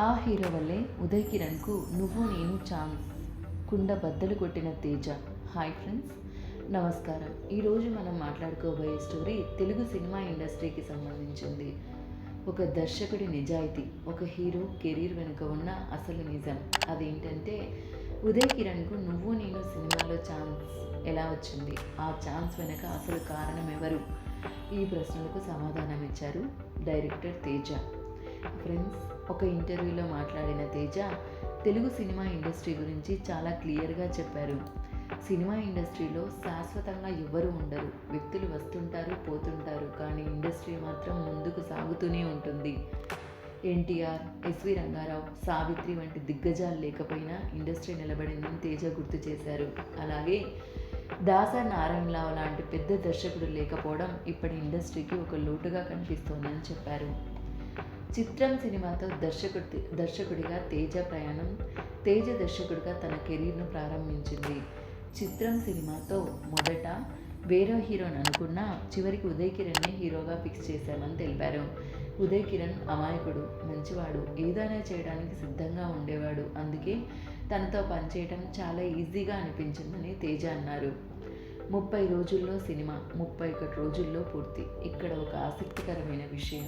ఆ హీరో వల్లే ఉదయ్ కిరణ్కు నువ్వు నేను ఛాన్స్ కుండ బద్దలు కొట్టిన తేజ. Hi friends. నమస్కారం. ఈరోజు మనం మాట్లాడుకోబోయే స్టోరీ తెలుగు సినిమా ఇండస్ట్రీకి సంబంధించింది. ఒక దర్శకుడి నిజాయితీ ఒక హీరో కెరీర్ వెనుక ఉన్న అసలు నిజం. అదేంటంటే ఉదయ్ కిరణ్కు నువ్వు నేను సినిమాలో ఛాన్స్ ఎలా వచ్చింది? ఆ ఛాన్స్ వెనుక అసలు కారణం ఎవరు? ఈ ప్రశ్నలకు సమాధానం ఇచ్చారు డైరెక్టర్ తేజ. ఫ్రెండ్స్ ఒక ఇంటర్వ్యూలో మాట్లాడిన తేజ తెలుగు సినిమా ఇండస్ట్రీ గురించి చాలా క్లియర్గా చెప్పారు. సినిమా ఇండస్ట్రీలో శాశ్వతంగా ఎవరు ఉండరు. వ్యక్తులు వస్తుంటారు పోతుంటారు కానీ ఇండస్ట్రీ మాత్రం ముందుకు సాగుతూనే ఉంటుంది. ఎన్టీఆర్ ఎస్వి రంగారావు సావిత్రి వంటి దిగ్గజాలు లేకపోయినా ఇండస్ట్రీ నిలబడిందని తేజ గుర్తు చేశారు. అలాగే దాసర్ నారాయణరావు లాంటి పెద్ద దర్శకుడు లేకపోవడం ఇప్పటి ఇండస్ట్రీకి ఒక లోటుగా కనిపిస్తోందని చెప్పారు. చిత్రం సినిమాతో దర్శకుడి దర్శకుడిగా తేజ ప్రయాణం తేజ దర్శకుడిగా తన కెరీర్ను ప్రారంభించింది. చిత్రం సినిమాతో మొదట వేరే హీరోని అనుకున్నా చివరికి ఉదయ్ కిరణ్నే హీరోగా ఫిక్స్ చేశామని తెలిపారు. ఉదయ్ కిరణ్ అమాయకుడు మంచివాడు ఏదైనా చేయడానికి సిద్ధంగా ఉండేవాడు. అందుకే తనతో పనిచేయడం చాలా ఈజీగా అనిపించిందని తేజ అన్నారు. ముప్పై రోజుల్లో సినిమా ముప్పై ఒకటి రోజుల్లో పూర్తి. ఇక్కడ ఒక ఆసక్తికరమైన విషయం.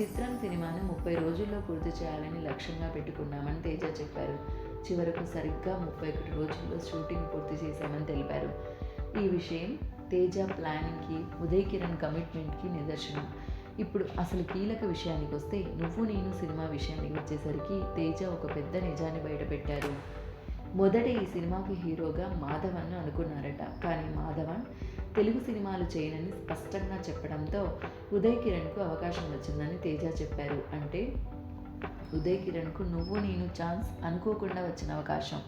చిత్రం సినిమాను ముప్పై రోజుల్లో పూర్తి చేయాలని లక్ష్యంగా పెట్టుకున్నామని తేజ చెప్పారు. చివరకు సరిగ్గా ముప్పై ఒకటి రోజుల్లో షూటింగ్ పూర్తి చేశామని తెలిపారు. ఈ విషయం తేజ ప్లానింగ్కి ఉదయ్ కిరణ్ కమిట్మెంట్కి నిదర్శనం. ఇప్పుడు అసలు కీలక విషయానికి వస్తే నువ్వు నేను సినిమా విషయానికి వచ్చేసరికి తేజ ఒక పెద్ద నిజాన్ని బయటపెట్టారు. మొదట ఈ సినిమాకి హీరోగా మాధవన్ను అనుకున్నారట. కానీ తెలుగు సినిమాలు చేయనని స్పష్టంగా చెప్పడంతో ఉదయ్ కిరణ్కు అవకాశం వచ్చిందని తేజ చెప్పారు. అంటే ఉదయ్ కిరణ్కు నువ్వు నేను ఛాన్స్ అనుకోకుండా వచ్చిన అవకాశం.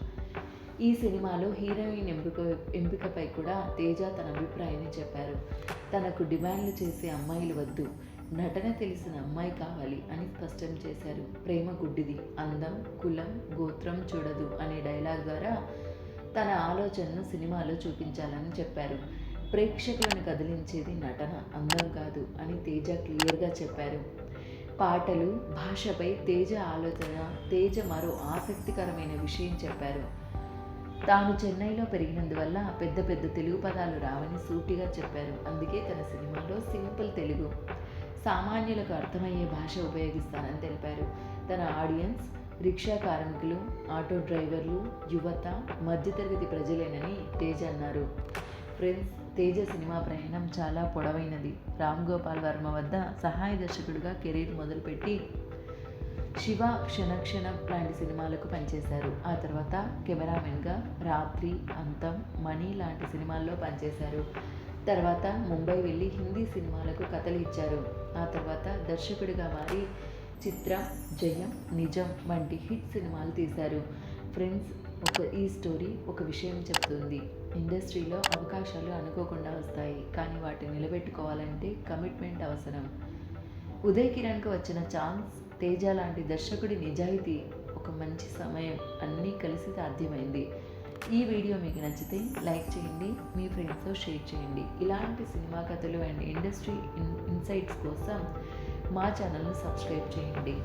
ఈ సినిమాలో హీరోయిన్ ఎంపిక ఎంపికపై కూడా తేజ తన అభిప్రాయాన్ని చెప్పారు. తనకు డిమాండ్లు చేసే అమ్మాయిలు వద్దు నటన తెలిసిన అమ్మాయి కావాలి అని స్పష్టం చేశారు. ప్రేమ గుడ్డిది అందం కులం గోత్రం చూడదు అనే డైలాగ్ ద్వారా తన ఆలోచనను సినిమాలో చూపించాలని చెప్పారు. ప్రేక్షకులను కదిలించేది నటన అందం కాదు అని తేజ క్లియర్గా చెప్పారు. పాటలు భాషపై తేజ ఆలోచన తేజ మరో ఆసక్తికరమైన విషయం చెప్పారు. తాను చెన్నైలో పెరిగినందువల్ల పెద్ద పెద్ద తెలుగు పదాలు రావని సూటిగా చెప్పారు. అందుకే తన సినిమాలో సింపుల్ తెలుగు సామాన్యులకు అర్థమయ్యే భాష ఉపయోగిస్తానని తెలిపారు. తన ఆడియన్స్ రిక్షా కార్మికులు ఆటో డ్రైవర్లు యువత మధ్యతరగతి ప్రజలేనని తేజ అన్నారు. ఫ్రెండ్స్ తేజ సినిమా ప్రయాణం చాలా పొడవైనది. రామ్ గోపాల్ వర్మ వద్ద సహాయ దర్శకుడిగా కెరీర్ మొదలుపెట్టి శివ క్షణక్షణం లాంటి సినిమాలకు పనిచేశారు. ఆ తర్వాత కెమెరామెన్గా రాత్రి అంతం మణి లాంటి సినిమాల్లో పనిచేశారు. తర్వాత ముంబై వెళ్ళి హిందీ సినిమాలకు కథలు ఇచ్చారు. ఆ తర్వాత దర్శకుడిగా మారి చిత్ర జయం నిజం వంటి హిట్ సినిమాలు తీశారు. ఫ్రెండ్స్ ఒక ఈ స్టోరీ ఒక విషయం చెప్తుంది. ఇండస్ట్రీలో అవకాశాలు అనుకోకుండా వస్తాయి కానీ వాటిని నిలబెట్టుకోవాలంటే కమిట్మెంట్ అవసరం. ఉదయ్ కిరణ్కు వచ్చిన ఛాన్స్ తేజ లాంటి దర్శకుడి నిజాయితీ ఒక మంచి సమయం. అన్నీ కలిసి సాధ్యమైంది. ఈ వీడియో మీకు నచ్చితే లైక్ చేయండి మీ ఫ్రెండ్స్తో షేర్ చేయండి. ఇలాంటి సినిమా కథలు అండ్ ఇండస్ట్రీ ఇన్ ఇన్సైట్స్ కోసం మా ఛానల్ను సబ్స్క్రైబ్ చేయండి.